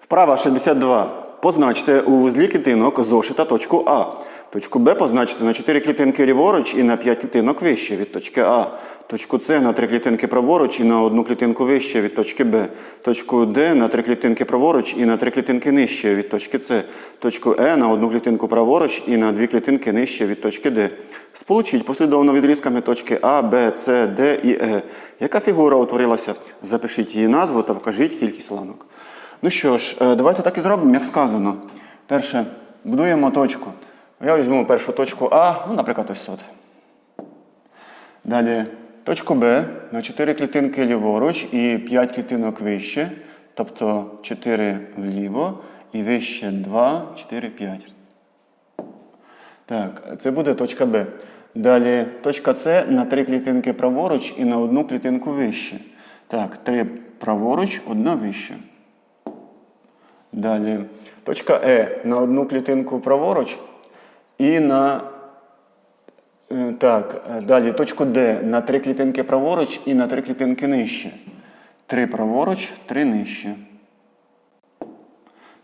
Вправа 62. Позначте у вузлі клітинок зошита точку А. Точку Б позначте на 4 клітинки ліворуч і на 5 клітинок вище від точки А. Точку С на 3 клітинки праворуч і на 1 клітинку вище від точки Б. Точку Д на 3 клітинки праворуч і на 3 клітинки нижче від точки С. Точку Е на 1 клітинку праворуч і на 2 клітинки нижче від точки Д. Сполучіть послідовно відрізками точки А, Б, С, Д і Е. Яка фігура утворилася? Запишіть її назву та вкажіть кількість ланок. Ну що ж, е, давайте так і зробимо, як сказано. Перше, будуємо точку. Я візьму першу точку А, ну, наприклад, ось тут. Далі точку Б на 4 клітинки ліворуч і 5 клітинок вище. Тобто 4 вліво і вище 2, 4, 5. Так, це буде точка Б. Далі точка С на 3 клітинки праворуч і на одну клітинку вище. Так, 3 праворуч, одна вище. Далі точка Е на одну клітинку праворуч і на. е, Так, е, далі точку Д на три клітинки праворуч і на три клітинки нижче. Три праворуч, три нижче.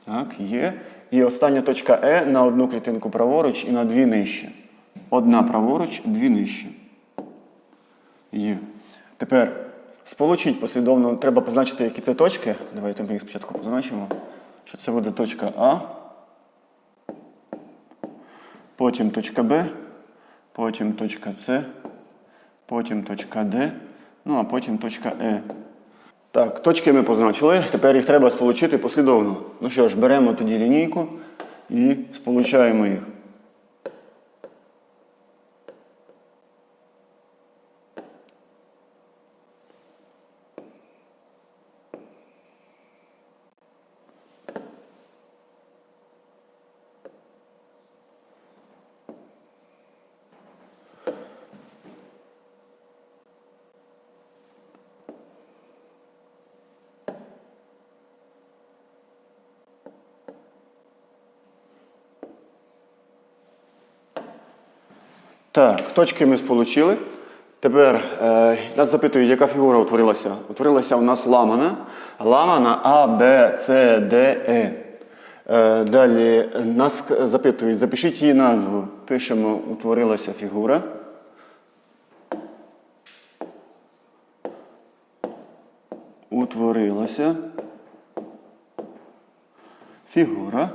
Так, є. І остання точка Е на одну клітинку праворуч і на дві нижче. Одна праворуч, дві нижче. Є. Тепер сполучіть послідовно, треба позначити, які це точки. Давайте ми їх спочатку позначимо. Що це буде точка А. Потім точка Б, потім точка С, потім точка Д, ну а потім точка Е. Так, точки ми позначили, тепер їх треба сполучити послідовно. Ну що ж, беремо тоді лінійку і сполучаємо їх. Так, точки ми сполучили. Тепер е, нас запитують, яка фігура утворилася. Утворилася у нас ламана. Ламана А, Б, С, Д, Е. Е, далі нас запитують, запишіть її назву. Пишемо, утворилася фігура. Утворилася фігура.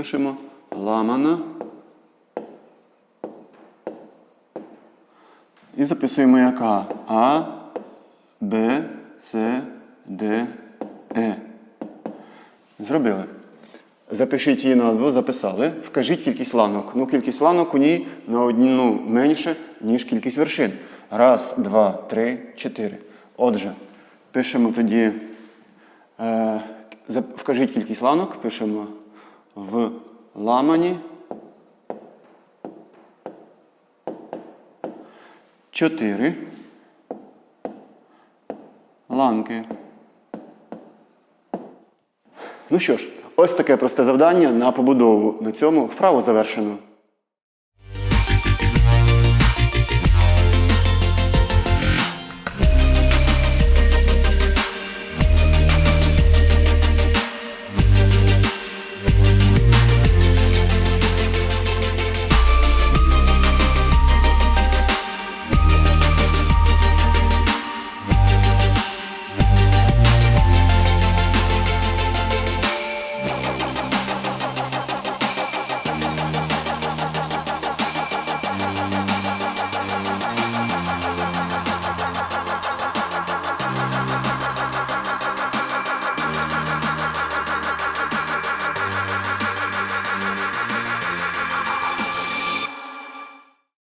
Пишемо ламана. І записуємо яка А, Б, С, Д, Е. Зробили. Запишіть її назву, записали. Вкажіть кількість ланок. Ну, кількість ланок у ній на одну менше, ніж кількість вершин. Раз, два, три, чотири. Отже, пишемо тоді. Е, вкажіть кількість ланок, пишемо в ламані. Чотири ланки. Ну що ж, ось таке просте завдання на побудову. На цьому вправу завершено.